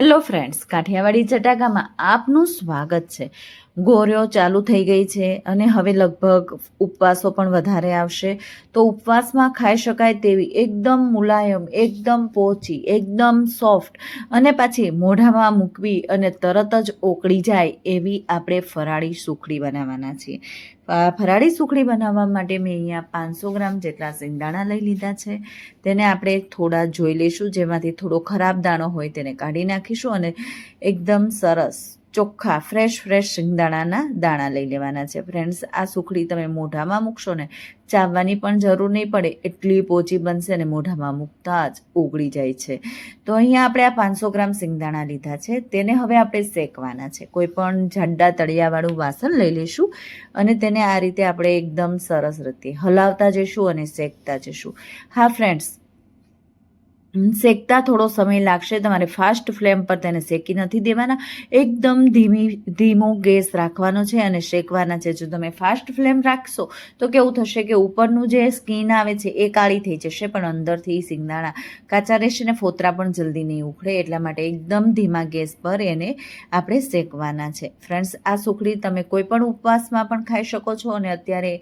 Hello friends, Kathiawadi ચટાકામાં આપનું સ્વાગત છે. ગોર્યો ચાલુ થઈ ગઈ છે અને હવે લગભગ ઉપવાસો પણ વધારે આવશે. તો ઉપવાસમાં ખાઈ શકાય તેવી એકદમ મુલાયમ, એકદમ પોચી, એકદમ સોફ્ટ અને પાછી મોઢામાં મૂકવી અને તરત જ ઓકળી જાય એવી આપણે ફરાળી સુખડી બનાવવાના છીએ. ફરાળી સુખડી બનાવવા માટે મેં અહીંયા પાંચસો ગ્રામ જેટલા સિંગદાણા લઈ લીધા છે. તેને આપણે થોડા જોઈ લઈશું, જેમાંથી થોડો ખરાબ દાણો હોય તેને કાઢી નાખીશું અને એકદમ સરસ, ચોખ્ખા ફ્રેશ ફ્રેશ શિંગદાણાના દાણા લઈ લેવાના છે. ફ્રેન્ડ્સ આ સુખડી તમે મોઢામાં મૂકશો ને, ચાવવાની પણ જરૂર નહીં પડે. એટલી પોચી બનશે અને મોઢામાં મૂકતા જ ઓગળી જાય છે. તો અહીંયા આપણે આ પાંચસો ગ્રામ સિંગદાણા લીધા છે. તેને હવે આપણે શેકવાના છે. કોઈ પણ જાડા તળિયાવાળું વાસણ લઈ લઈશું અને તેને આ રીતે આપણે એકદમ સરસ રીતે હલાવતા જઈશું અને શેકતા જઈશું. હા ફ્રેન્ડ્સ શેકતા થોડો સમય લાગશે. તમારે ફાસ્ટ ફ્લેમ પર તેને શેકી નથી દેવાના. એકદમ ધીમી, ધીમો ગેસ રાખવાનો છે અને શેકવાના છે. જો તમે ફાસ્ટ ફ્લેમ રાખશો, તો કેવું થશે કે ઉપરનું જે સ્કીન આવે છે, એ કાળી થઈ જશે, પણ અંદરથી સિંગદાણા કાચા રહેશે ને ફોતરા પણ જલ્દી નહીં ઉખડે. એટલા માટે એકદમ ધીમા ગેસ પર એને આપણે શેકવાના છે. ફ્રેન્ડ્સ, આ સુખડી તમે કોઈ પણ ઉપવાસમાં પણ ખાઈ શકો છો અને અત્યારે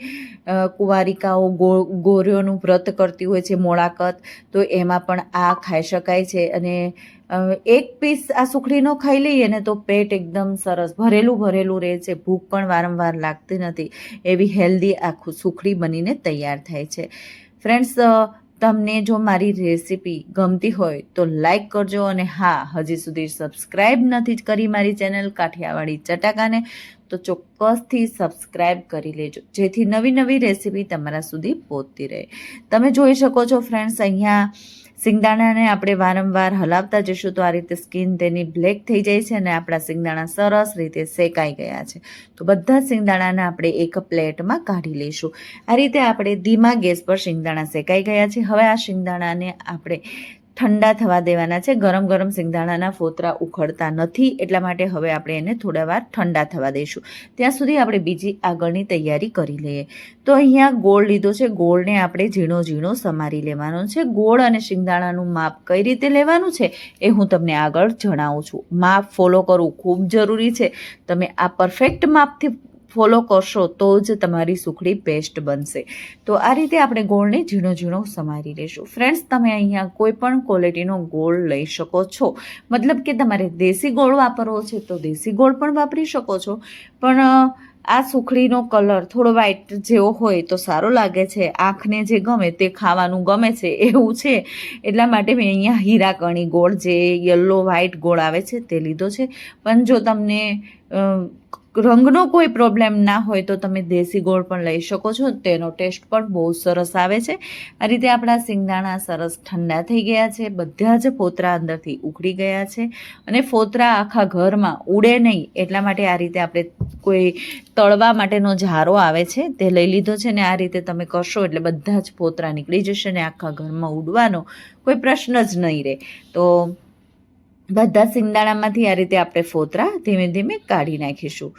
કુંવારિકાઓ ગો, ગોરીઓનું વ્રત કરતી હોય છે, મોળાકત, તો એમાં પણ આ ખાઈ શકાય છે અને એક પીસ આ સુખડીનો ખાઈ લઈએ ને તો પેટ એકદમ સરસ ભરેલું ભરેલું રહે છે. ભૂખ પણ વારંવાર લાગતી નથી એવી હેલ્ધી આખું સુખડી બનીને તૈયાર થાય છે. ફ્રેન્ડ્સ તમને જો મારી રેસીપી ગમતી હોય તો લાઈક કરજો અને હા, હજી સુધી સબસ્ક્રાઈબ નથી કરી મારી ચેનલ કાઠિયાવાડી ચટાકાને. તો ચોક્કસથી સબસ્ક્રાઇબ કરી લેજો, જેથી નવી નવી રેસીપી તમારા સુધી પહોંચતી રહે. તમે જોઈ શકો છો ફ્રેન્ડ્સ અહીંયા સિંગદાણાને આપણે વારંવાર હલાવતા જઈશું તો આ રીતે સ્કિન તેની બ્લેક થઈ જાય છે અને આપણા સિંગદાણા સરસ રીતે શેકાઈ ગયા છે. તો બધા સિંગદાણાને આપણે એક પ્લેટમાં કાઢી લઈશું. આ રીતે આપણે ધીમા ગેસ પર સિંગદાણા શેકાઈ ગયા છે. હવે આ સિંગદાણાને આપણે ઠંડા થવા દેવાના છે. ગરમ ગરમ સિંગદાણાના ફોતરા ઉખડતા નથી, એટલા માટે હવે આપણે એને થોડા વાર ઠંડા થવા દઈશું. ત્યાં સુધી આપણે બીજી આગળની તૈયારી કરી લઈએ. તો અહીંયા ગોળ લીધો છે. ગોળને આપણે ઝીણો ઝીણો સમારી લેવાનો છે. ગોળ અને સિંગદાણાનું માપ કઈ રીતે લેવાનું છે એ હું તમને આગળ જણાવું છું. માપ ફોલો કરવું ખૂબ જરૂરી છે. તમે આ પરફેક્ટ માપથી ફોલો કરશો તો જ તમારી સુખડી બેસ્ટ બનશે. તો આ રીતે આપણે ગોળને ઝીણો ઝીણો સમારી લઈશું ફ્રેન્ડ્સ તમે અહીંયા કોઈ પણ ક્વોલિટીનો ગોળ લઈ શકો છો. મતલબ કે તમારે દેશી ગોળ વાપરવો છે તો દેશી ગોળ પણ વાપરી શકો છો. પણ આ સુખડીનો કલર થોડો વ્હાઇટ જેવો હોય તો સારો લાગે છે. આંખને જે ગમે તે ખાવાનું ગમે છે, એવું છે. એટલા માટે મેં અહીંયા હીરાકણી ગોળ જે યલો વ્હાઇટ ગોળ આવે છે તે લીધો છે. પણ જો તમને રંગનો કોઈ પ્રોબ્લેમ ના હોય તો તમે દેશી ગોળ પણ લઈ શકો છો. તેનો ટેસ્ટ પણ બહુ સરસ આવે છે. આ રીતે આપણા સિંગદાણા સરસ ઠંડા થઈ ગયા છે. બધા જ ફોતરા અંદરથી ઉખડી ગયા છે અને ફોતરા આખા ઘરમાં ઉડે નહીં. એટલા માટે આ રીતે આપણે કોઈ તળવા માટેનો ઝારો આવે છે તે લઈ લીધો છે ને આ રીતે તમે કરશો એટલે બધા જ ફોતરા નીકળી જશે ને આખા ઘરમાં ઉડવાનો કોઈ પ્રશ્ન જ નહીં રહે. તો બધા સિંગદાણામાંથી આ રીતે આપણે ફોતરા ધીમે ધીમે કાઢી નાખીશું.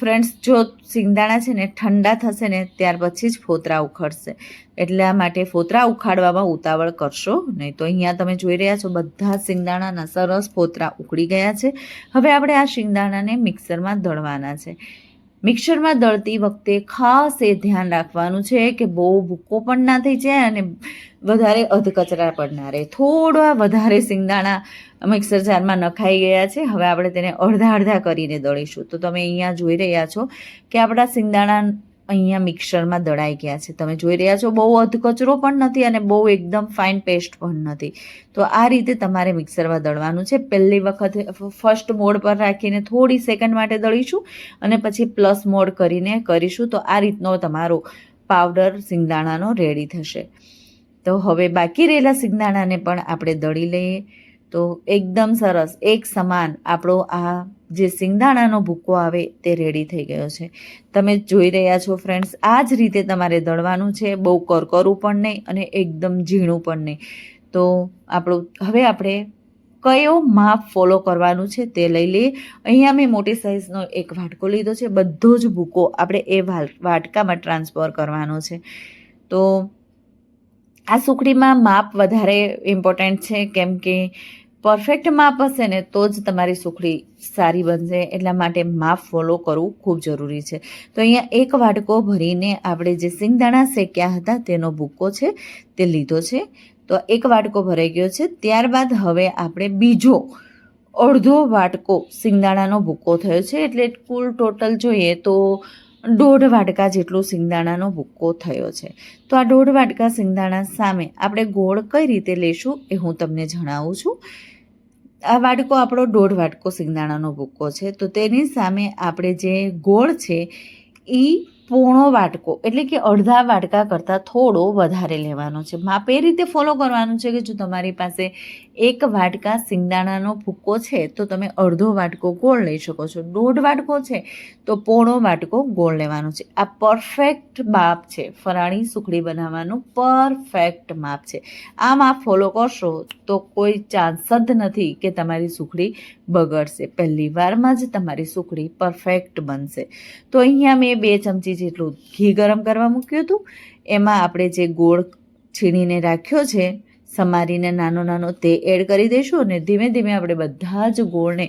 ફ્રેન્ડ્સ જો સિંગદાણા છે ને ઠંડા થશે ને ત્યાર પછી જ ફોતરા ઉખડશે. એટલા માટે ફોતરા ઉખાડવામાં ઉતાવળ કરશો. નહીં તો અહીંયા તમે જોઈ રહ્યા છો બધા સિંગદાણાના સરસ ફોતરા ઉકળી ગયા છે. હવે આપણે આ સિંગદાણાને મિક્સરમાં દળવાના છે. મિક્સરમાં દળતી વખતે ખાસ એ ધ્યાન રાખવાનું છે કે બહુ ભૂકો પણ ના થઈ જાય અને વધારે અધકચરા પણ ના રહે. થોડા વધારે સિંગદાણા મિક્સર જારમાં નખાઈ ગયા છે. હવે આપણે તેને અડધા અડધા કરીને દળીશું. તો તમે અહીંયા જોઈ રહ્યા છો કે આપણા સિંગદાણા અહીંયા મિક્સરમાં દળાઈ ગયા છે. તમે જોઈ રહ્યા છો, બહુ અધકચરો પણ નથી અને બહુ એકદમ ફાઇન પેસ્ટ પણ નથી. તો આ રીતે તમારે મિક્સરમાં દળવાનું છે. પહેલી વખત ફર્સ્ટ મોડ પર રાખીને થોડી સેકન્ડ માટે દળીશું અને પછી પ્લસ મોડ કરીને કરીશું તો આ રીતનો તમારો પાવડર સિંગદાણાનો રેડી થશે. તો હવે બાકી રહેલા સિંગદાણાને પણ આપણે દળી લઈએ. તો એકદમ સરસ, એક સમાન આપણો આ જે સિંગદાણાનો ભૂકો આવે તે રેડી થઈ ગયો છે. તમે જોઈ રહ્યા છો ફ્રેન્ડ્સ આ જ રીતે તમારે દળવાનું છે. બહુ કરકરું પણ નહીં અને એકદમ ઝીણું પણ નહીં. તો આપણું, હવે આપણે કયો માપ ફોલો કરવાનું છે તે લઈ લઈએ. અહીંયા મેં મોટી સાઇઝનો એક વાટકો લીધો છે. બધો જ ભૂકો આપણે એ વાટકામાં ટ્રાન્સફર કરવાનો છે. તો આ સુખડીમાં માપ વધારે ઇમ્પોર્ટન્ટ છે, કેમ કે પરફેક્ટ માપ હશે ને, તો જ તમારી સુખડી સારી બનશે. એટલા માટે માપ ફોલો કરવું ખૂબ જરૂરી છે. તો અહીંયા એક વાટકો ભરીને આપણે જે સિંગદાણા શેક્યા હતા, તેનો ભૂકો છે, તે લીધો છે. તો એક વાટકો ભરાઈ ગયો છે. ત્યારબાદ હવે આપણે બીજો અડધો વાટકો સિંગદાણાનો ભૂકો થયો છે. એટલે કુલ ટોટલ જોઈએ તો દોઢ વાટકા જેટલો સિંગદાણાનો ભૂક્કો થયો છે. તો આ દોઢ વાટકા સિંગદાણા સામે આપણે ગોળ કઈ રીતે લેશું એ હું તમને જણાવું છું. આ વાટકો આપણો દોઢ વાટકો સિંગદાણાનો ભૂક્કો છે. તો તેની સામે આપણે જે ગોળ છે એ પોણો વાટકો, એટલે કે અડધા વાટકા કરતાં થોડો વધારે લેવાનો છે. માપ એ રીતે ફોલો કરવાનું છે કે જો તમારી પાસે એક વાટકા સિંગદાણાનો ભૂક્કો છે, તો તમે અડધો વાટકો ગોળ લઈ શકો છો. દોઢ વાટકો છે, તો પોણો વાટકો ગોળ લેવાનો છે. આ પરફેક્ટ માપ છે. ફરાળી સુખડી બનાવવાનું પરફેક્ટ માપ છે. આ માપ ફોલો કરશો, તો કોઈ ચાન્સ જ નથી કે તમારી સુખડી બગડશે. પહેલી વારમાં જ તમારી સુખડી પરફેક્ટ બનશે. તો અહીંયા મેં બે ચમચી જેટલું ઘી ગરમ કરવા મૂક્યું હતું, એમાં આપણે જે ગોળ છીણીને રાખ્યો છે, સમારીને નાનો નાનો તે એડ કરી દઈશું અને ધીમે ધીમે આપણે બધા જ ગોળને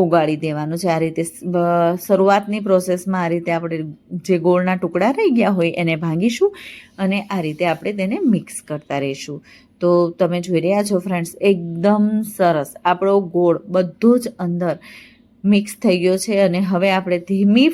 ઓગાળી દેવાનું છે. આ રીતે શરૂઆતની પ્રોસેસમાં આ રીતે આપણે જે ગોળના ટુકડા રહી ગયા હોય એને ભાંગીશું અને આ રીતે આપણે તેને મિક્સ કરતા રહીશું. તો તમે જોઈ રહ્યા છો ફ્રેન્ડ્સ, એકદમ સરસ આપણો ગોળ બધો જ અંદર મિક્સ થઈ ગયો છે અને હવે આપણે ધીમી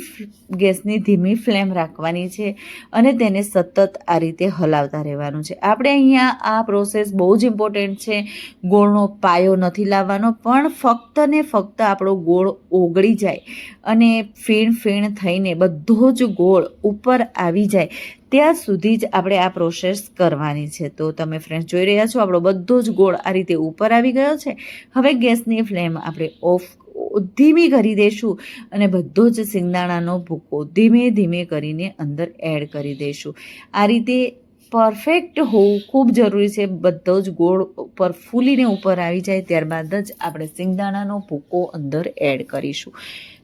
ગેસની ધીમી ફ્લેમ રાખવાની છે અને તેને સતત આ રીતે હલાવતા રહેવાનું છે. આપણે અહીંયા આ પ્રોસેસ બહુ જ ઇમ્પોર્ટન્ટ છે. ગોળનો પાયો નથી લાવવાનો, પણ ફક્ત ને ફક્ત આપણો ગોળ ઓગળી જાય અને ફીણ ફીણ થઈને બધો જ ગોળ ઉપર આવી જાય, ત્યાં સુધી જ આપણે આ પ્રોસેસ કરવાની છે. તો તમે ફ્રેન્ડ્સ જોઈ રહ્યા છો, આપણો બધો જ ગોળ આ રીતે ઉપર આવી ગયો છે. હવે ગેસની ફ્લેમ આપણે ઓફ ધીમી કરી દઈશું અને બધો જ સિંગદાણાનો ભૂકો ધીમે ધીમે કરીને અંદર એડ કરી દઈશું આ રીતે પરફેક્ટ હોવું ખૂબ જરૂરી છે. બધો જ ગોળ ઉપર ફૂલીને ઉપર આવી જાય, ત્યારબાદ જ આપણે સિંગદાણાનો ભૂકો અંદર એડ કરીશું.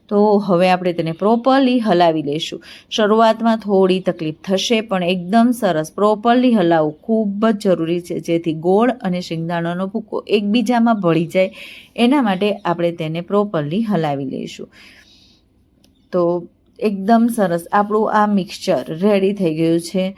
તો હવે આપણે તેને પ્રોપરલી હલાવી લઈશું. શરૂઆતમાં થોડી તકલીફ થશે, પણ એકદમ સરસ. પ્રોપરલી હલાવવું ખૂબ જ જરૂરી છે, જેથી ગોળ અને શિંગદાણાનો ભૂકો એકબીજામાં ભળી જાય. એના માટે આપણે તેને પ્રોપરલી હલાવી લઈશું. તો એકદમ સરસ. આપણું આ મિક્સચર રેડી થઈ ગયું છે.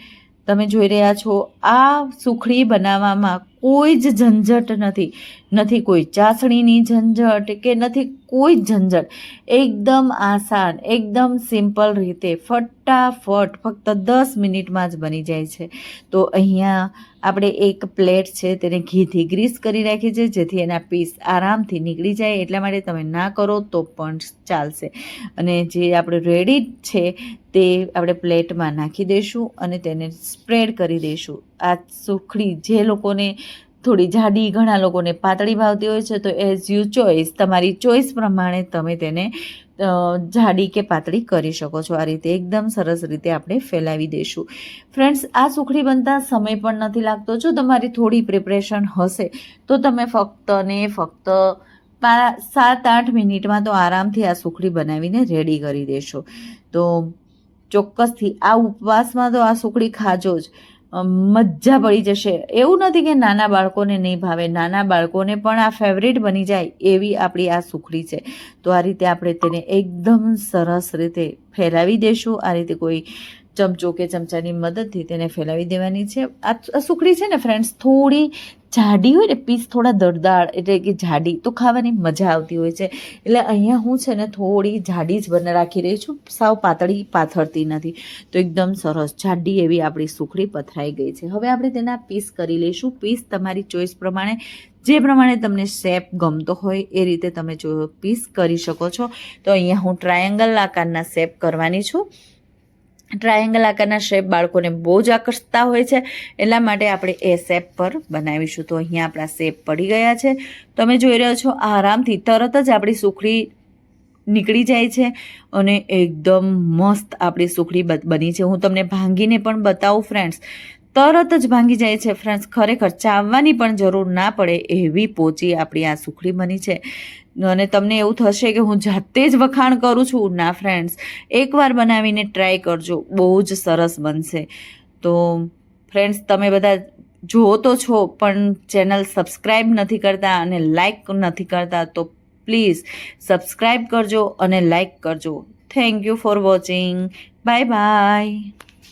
તમે જોઈ રહ્યા છો, આ સુખડી બનાવવામાં કોઈ જ ઝંઝટ નથી. નથી કોઈ ચાસણીની ઝંઝટ કે નથી કોઈ ઝંઝટ. એકદમ આસાન, એકદમ સિમ્પલ રીતે, ફટાફટ, ફક્ત દસ મિનિટમાં જ બની જાય છે. તો અહીંયા આપણે એક પ્લેટ છે તેને ઘીથી ગ્રીસ કરી રાખી છે, જેથી એના પીસ આરામથી નીકળી જાય. એટલા માટે તમે ના કરો તો પણ ચાલશે. અને જે આપણે રેડી છે તે આપણે પ્લેટમાં નાખી દઈશું અને તેને સ્પ્રેડ કરી દઈશું. આ સુખડી જે લોકોને થોડી જાડી ઘણા લોકોને પાતળી ભાવતી હોય છે, તો એઝ યુ ચોઈસ તમારી ચોઈસ પ્રમાણે તમે તેને જાડી કે પાતળી કરી શકો છો. આ રીતે એકદમ સરસ રીતે આપણે ફેલાવી દઈશું. ફ્રેન્ડ્સ આ સુખડી બનતા સમય પણ નથી લાગતો. જો તમારી થોડી પ્રિપરેશન હશે, તો તમે ફક્ત ને ફક્ત સાત આઠ મિનિટમાં તો આરામથી આ સુખડી બનાવીને રેડી કરી દેશો. તો ચોક્કસથી આ ઉપવાસમાં તો આ સુખડી ખાજો જ. મજા પડી જશે. એવું નથી કે નાના બાળકોને નહીં ભાવે. નાના બાળકોને પણ આ ફેવરેટ બની જાય એવી આપણી આ સુખડી છે. તો આ રીતે આપણે તેને એકદમ સરસ રીતે ફેલાવી દઈશું આ રીતે કોઈ ચમચો કે ચમચાની મદદથી તેને ફેલાવી દેવાની છે. આ સુખડી છે ને ફ્રેન્ડ્સ થોડી જાડી હોય ને પીસ થોડા દળદાળ એટલે કે જાડી, તો ખાવાની મજા આવતી હોય છે. એટલે અહીંયા હું છે ને થોડી જાડી જ બને રાખી રહી છું. સાવ પાતળી પાથરતી નથી. તો એકદમ સરસ જાડી એવી આપણી સુખડી પથરાઈ ગઈ છે. હવે આપણે તેના પીસ કરી લઈશું. પીસ તમારી ચોઈસ પ્રમાણે, જે પ્રમાણે તમને શેપ ગમતો હોય એ રીતે તમે જો પીસ કરી શકો છો. તો અહીંયા હું ટ્રાયેંગલ આકારના શેપ કરવાની છું. ટ્રાયેંગલ આકારના શેપ બાળકોને બહુ જ આકર્ષતા હોય છે. એટલા માટે આપણે એ શેપ પર બનાવીશું. તો અહીંયા આપણા શેપ પડી ગયા છે. તમે જોઈ રહ્યો છો આરામથી તરત જ આપણી સુખડી નીકળી જાય છે અને એકદમ મસ્ત આપણી સુખડી બની છે. હું તમને ભાંગીને પણ બતાવું ફ્રેન્ડ્સ તરત જ ભાંગી જાય છે ફ્રેન્ડ્સ. ખરેખર ચાવવાની પણ જરૂર ના પડે એવી પોચી આપણી આ સુખડી બની છે. અને તમને એવું થશે કે હું જાતે જ વખાણ કરું છું. ના ફ્રેન્ડ્સ, એકવાર બનાવીને ટ્રાય કરજો. બહુ જ સરસ બનશે. તો ફ્રેન્ડ્સ, તમે બધા જુઓ તો છો, પણ ચેનલ સબસ્ક્રાઈબ નથી કરતા અને લાઈક નથી કરતા, તો પ્લીઝ સબસ્ક્રાઈબ કરજો અને લાઈક કરજો. Thank you for watching. Bye bye.